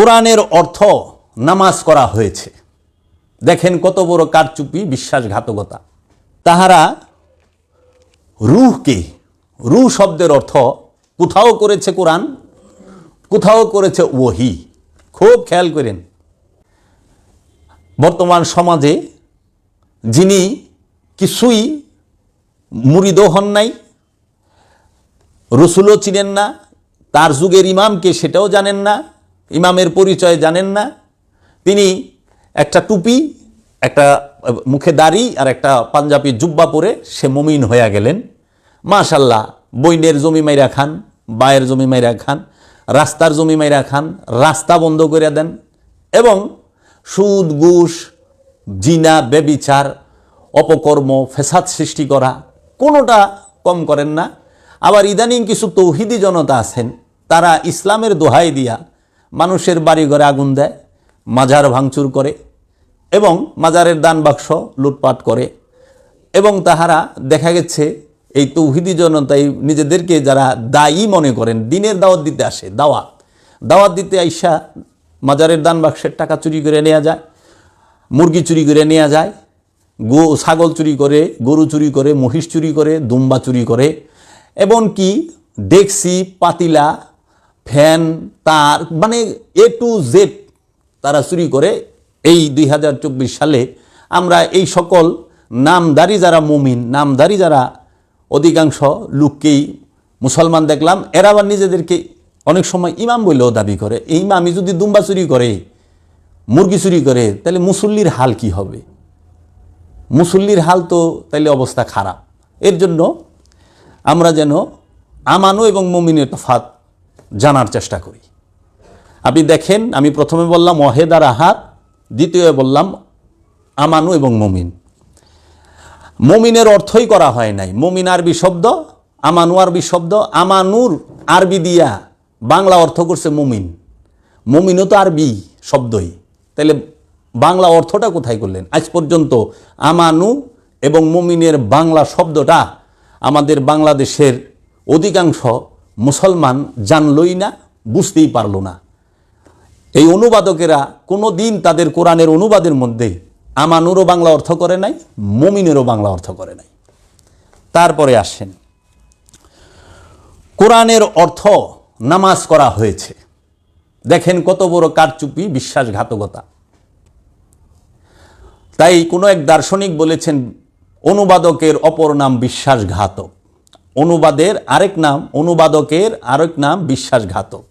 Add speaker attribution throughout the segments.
Speaker 1: কোরআনের অর্থ নামাজ করা হয়েছে। দেখেন কত বড় কারচুপি, বিশ্বাসঘাতকতা। তাহারা রুহকে, রুহ শব্দের অর্থ কোথাও করেছে কোরআন, কোথাও করেছে ওহি। খুব খেয়াল করেন। বর্তমান সমাজে যিনি কিছুই মুরিদ হন নাই, রসুলও চিনেন না, তার যুগের ইমামকে সেটাও জানেন না ইমামের পরিচয় জানেন না। তিনি একটা টুপি, একটা মুখে দাড়ি আর একটা পাঞ্জাবি জুব্বা পরে সে মমিন হইয়া গেলেন। মাশাল্লাহ বইনের জমি মাইরা খান, বায়ের জমি মাইরা খান, রাস্তার জমি মাইরা খান, রাস্তা বন্ধ করে দেন এবং সুদ, ঘুষ, জিনা বেবিচার অপকর্ম, ফেসাদ সৃষ্টি করা কোনোটা কম করেন না। আবার ইদানিং কিছু তৌহিদি জনতা আছেন, তারা ইসলামের দোহাই দিয়া মানুষের বাড়ি ঘরে আগুন দেয়, মাজার ভাঙচুর করে এবং মাজারের দান বাক্স লুটপাট করে এবং তাহারা দেখা গেছে এই তৌহিদি জনতাই নিজেদেরকে যারা দায়ী মনে করেন, দিনের দাওয়াত দিতে আসে, দাওয়াত। দাওয়াত দিতে আইসা মাজারের দান বাক্সের টাকা চুরি করে নেওয়া যায়, মুরগি চুরি করে নেওয়া যায়, গো, ছাগল চুরি করে, গরু চুরি করে, মহিষ চুরি করে, দুম্বা চুরি করে এমনকি ডেক্সি, পাতিলা ফ্যান, তার মানে এ টু জেড তারা চুরি করে। এই দুই হাজার চব্বিশ সালে আমরা এই সকল নামদারি যারা মুমিন, নামদারি যারা অধিকাংশ লোককেই মুসলমান দেখলাম, এরা আবার নিজেদেরকে অনেক সময় ইমাম বলেও দাবি করে। এই ইমামই যদি দুম্বা চুরি করে, মুরগি চুরি করে, তাহলে মুসল্লির হাল কি হবে? মুসল্লির হাল তো তাইলে অবস্থা খারাপ। এর জন্য আমরা যেন আমানু এবং মমিনের তফাত জানার চেষ্টা করি। আপনি দেখেন, আমি প্রথমে বললাম ওহেদ আর আহাত দ্বিতীয় বললাম, আমানু এবং মমিন। মমিনের অর্থই করা হয় নাই। মমিন আরবি শব্দ, আমানু আরবি শব্দ, আমানুর আরবি দিয়া বাংলা অর্থ করছে মমিন। মমিনও তো আরবি শব্দই। তাহলে বাংলা অর্থটা কোথায় করলেন? আজ পর্যন্ত আমানু এবং মমিনের বাংলা শব্দটা আমাদের বাংলাদেশের অধিকাংশ মুসলমান জানলই না, বুঝতেই পারল না। এই অনুবাদকেরা কোনো দিন তাদের কোরআনের অনুবাদের মধ্যে আমানুরও বাংলা অর্থ করে নাই, মমিনেরও বাংলা অর্থ করে নাই। তারপরে আসেন। কোরআনের অর্থ নামাজ করা হয়েছে। দেখেন কত বড় কারচুপি, বিশ্বাসঘাতকতা। তাই কোনো এক দার্শনিক বলেছেন, অনুবাদকের অপর নাম বিশ্বাসঘাতক। অনুবাদের আরেক নাম, অনুবাদকের আরেক নাম বিশ্বাসঘাতক।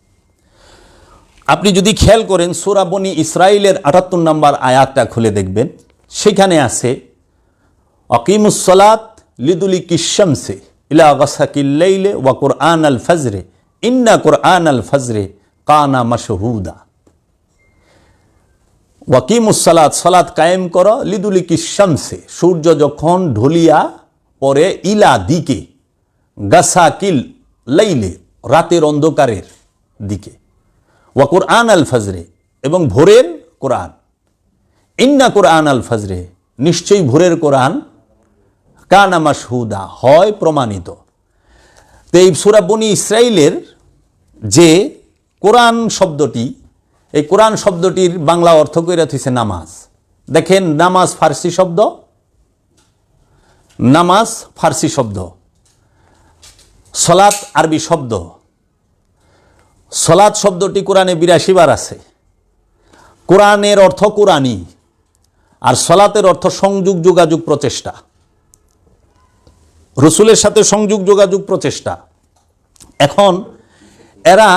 Speaker 1: আপনি যদি খেয়াল করেন সুরাবনি ইসরায়েলের আটাত্তর নম্বর আয়াতটা খুলে দেখবেন। সেখানে আছে অকিমুসলাত লিদুলি কিশামসে ইলা গসাকিল্লাইলে ওয়া কোরআন আল ফজরে, ইন্না কোরআন আল ফজরে কানা মাসহুদা ওয়াকিমুসলাত সালাত কায়েম কর লিদুলি কিশামসে সূর্য যখন ঢলিয়া পরে ইলা দিকে। গাসাকিল লাইলে, রাতের অন্ধকারের দিকে। ওয়া কোরআন আল ফজরে এবং ভোরের কোরআন। ইন্না কোরআন আল ফজরে, নিশ্চয়ই ভোরের কোরআন কানা মাসহুদা হয় প্রমাণিত। তো এই সুরাবনি ইসরায়েলের যে কোরআন শব্দটি, এই কোরআন শব্দটির বাংলা অর্থ কইরা থইছে নামাজ। দেখেন, নামাজ ফার্সি শব্দ, নামাজ ফার্সি শব্দ। সলাৎ আরবি শব্দ। সলাৎ শব্দটি কোরআনে বিরাশি বার আছে। কোরআনের অর্থ কোরআনই, আর সলাতের অর্থ সংযোগ যোগাযোগ প্রচেষ্টা। রসুলের সাথে সংযোগ যোগাযোগ প্রচেষ্টা। এখন এরা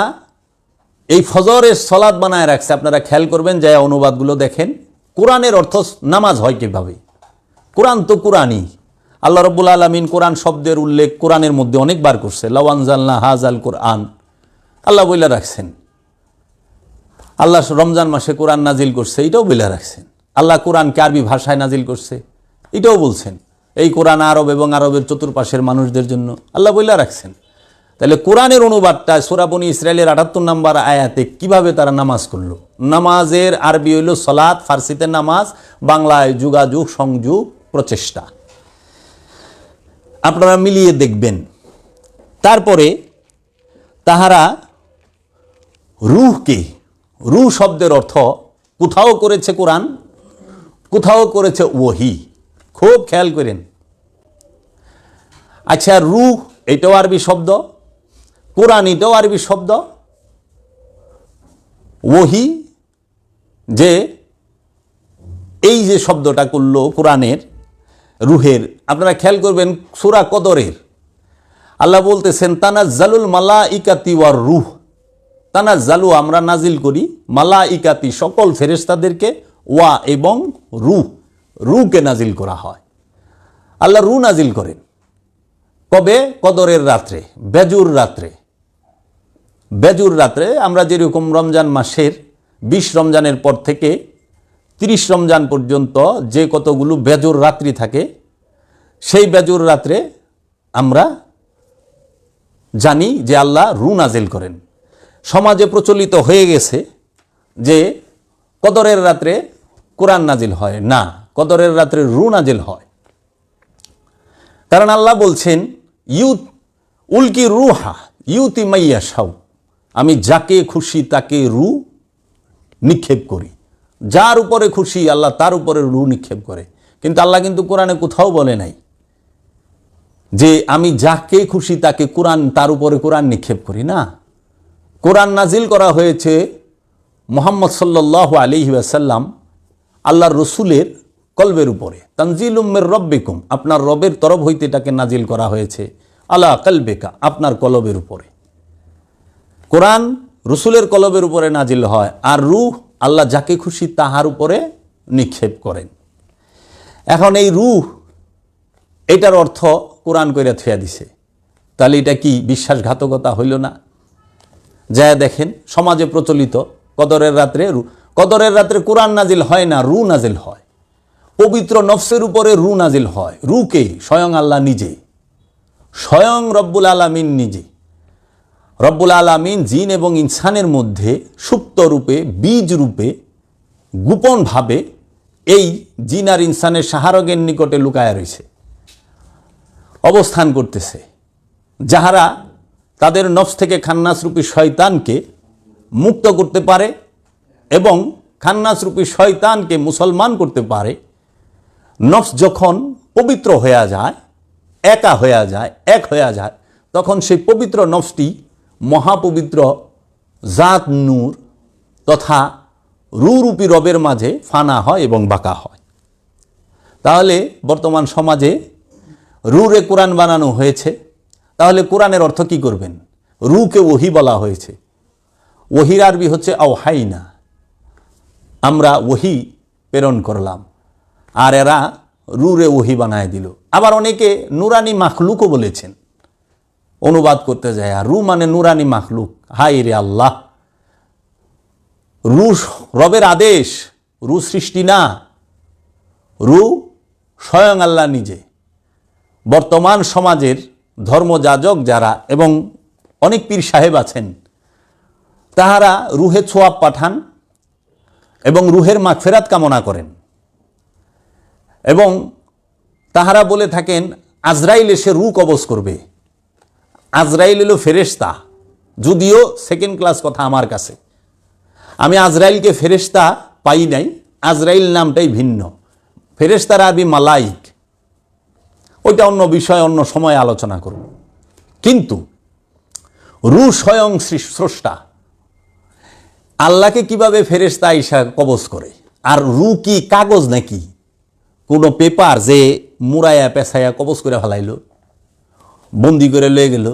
Speaker 1: এই ফজরের সলাদ বানায় রাখছে। আপনারা খেয়াল করবেন, যে অনুবাদগুলো দেখেন। কোরআনের অর্থ নামাজ হয় কীভাবে? কোরআন তো কোরআনই। আল্লাহ রব্বুল আলমিন কোরআন শব্দের উল্লেখ কোরআনের মধ্যে অনেকবার করছে। লওয়ানজাল্লা হাজ আল কোরআন। আল্লাহ বইলা রাখছেন। আল্লাহ রমজান মাসে কোরআন নাজিল করছে, এটাও বইলা রাখছেন। আল্লাহ কোরআনকে আরবি ভাষায় নাজিল করছে, এটাও বলছেন। এই কোরআন আরব এবং আরবের চতুর্পাশের মানুষদের জন্য আল্লাহ বইলা রাখছেন। তাহলে কোরআনের অনুবাদটা সোরাবনি ইসরায়েলের আটাত্তর নাম্বার আয়াতে কীভাবে তারা নামাজ করল? নামাজের আরবি হইল সলাৎ, ফার্সিতে নামাজ, বাংলায় যোগাযোগ, সংযোগ, প্রচেষ্টা। আপনারা মিলিয়ে দেখবেন। তারপরে তাহারা রুহকে রু শব্দের অর্থ কোথাও করেছে কোরআন, কোথাও করেছে ওহি। খুব খেয়াল করেন। আচ্ছা রু এটাও আরবি শব্দ, কোরআন এটাও আরবি শব্দ। ওহি যে এই যে শব্দটা করল কোরআনের রুহের। আপনারা খেয়াল করবেন সুরা কদরের। আল্লাহ বলতেছেন তানা জালুল মালা ইকাতি ওয়ার রুহ। তানা জালু আমরা নাজিল করি মালা ইকাতি সকল ফেরেস্তাদেরকে ওয়া এবং রুহ। রুকে নাজিল করা হয়। আল্লাহ রু নাজিল করেন। কবে? কদরের রাত্রে, বেজুর রাত্রে। বেজুর রাত্রে আমরা যেরকম রমজান মাসের, বিশ রমজানের পর থেকে তিরিশ রমজান পর্যন্ত যে কতগুলো বেজুর রাত্রি থাকে, সেই বেজুর রাত্রে আমরা জানি যে আল্লাহ রু নাজিল করেন। সমাজে প্রচলিত হয়ে গেছে যে কদরের রাত্রে কোরআন নাজিল হয়। না, কদরের রাত্রে রু নাজিল হয়। কারণ আল্লাহ বলছেন, ইউত উল্কি রুহা, ইউতি মাইয়া সাউ আমি যাকে খুশি তাকে রু নিক্ষেপ করি। যার উপরে খুশি, আল্লাহ তার উপরে রু নিক্ষেপ করে। কিন্তু আল্লাহ কিন্তু কোরআনে কোথাও বলে নাই যে আমি যাকে খুশি তাকে কোরআন, তার উপরে কোরআন নিক্ষেপ করি। না। কোরআন নাজিল করা হয়েছে মোহাম্মদ সাল্লাহ আলী আসাল্লাম আল্লাহর রসুলের কলবের উপরে। তানজিল উম্মের রব্বিকুম, আপনার রবের তরফ হইতে এটাকে নাজিল করা হয়েছে। আল্লাহ কলবেকা, আপনার কলবের উপরে। কোরআন রসুলের কলবের উপরে নাজিল হয়, আর রুহ আল্লাহ যাকে খুশি তাহার উপরে নিক্ষেপ করেন। এখন এই রুহ, এটার অর্থ কোরআন কইরা থুয়া দিছে। তাহলে এটা কি বিশ্বাসঘাতকতা হইল না? যা দেখেন, সমাজে প্রচলিত, কদরের রাত্রে কদরের রাত্রে কোরআন নাজিল হয় না রু নাজিল হয়। পবিত্র নফসের উপরে রু নাজিল হয়। রুকে স্বয়ং আল্লাহ নিজে। স্বয়ং রব্বুল আলামিন নিজে। রব্বুল আলামিন জিন এবং ইনসানের মধ্যে সুপ্ত রূপে, বীজ রূপে গোপনভাবে এই জিন আর ইনসানের সাহারগের নিকটে লুকায়া রয়েছে, অবস্থান করতেছে। যাহারা তাদের নফস থেকে খান্নাসরূপী শয়তানকে মুক্ত করতে পারে এবং খান্নাসরূপী শয়তানকে মুসলমান করতে পারে, নফস যখন পবিত্র হয়ে যায়, একা হয়ে যায়, এক হয়ে যায়, তখন সেই পবিত্র নফসটি মহাপবিত্র জাত নূর তথা রুরূপী রবের মাঝে ফানা হয় এবং বাঁকা হয়। তাহলে বর্তমান সমাজে রুরে কোরআন বানানো হয়েছে। তাহলে কোরআনের অর্থ কি করবেন? রুকে ওহি বলা হয়েছে। ওহির আরবি হচ্ছে আওহাইনা। আমরা ওহি প্রেরণ করলাম। আর এরা রুরে ওহি বানায় দিল। আবার অনেকে নুরানি মাখলুকও বলেছেন। অনুবাদ করতে যায়, আর রু মানে নুরানি মাখলুক। হাই রে আল্লাহ। রু রবের আদেশ, রু সৃষ্টি না, রু স্বয়ং আল্লাহ নিজে। বর্তমান সমাজের ধর্মযাজক যারা এবং অনেক পীর সাহেব আছেন, তাহারা রুহে ছোয়াব পাঠান এবং রুহের মাগফেরাত কামনা করেন। এবং তাহারা বলে থাকেন, আজরাইল এসে রু কবজ করবে। আজরাইল এলো ফেরেশতা, যদিও সেকেন্ড ক্লাস কথা আমার কাছে। আমি আজরাইলকে ফেরেশতা পাই নাই, আজরাইল নামটাই ভিন্ন। ফেরেশতার আরবি মালাইক। ওইটা অন্য বিষয়, অন্য সময় আলোচনা করব। কিন্তু রু স্বয়ং স্রষ্টা, আল্লাহকে কীভাবে ফেরেশতা ইসা কবজ করে? আর রু কি কাগজ নাকি? কোনো পেপার যে মুরায়া পেছায়া কবজ করে ফেলাইলো? বন্দি করে লয়ে গেল।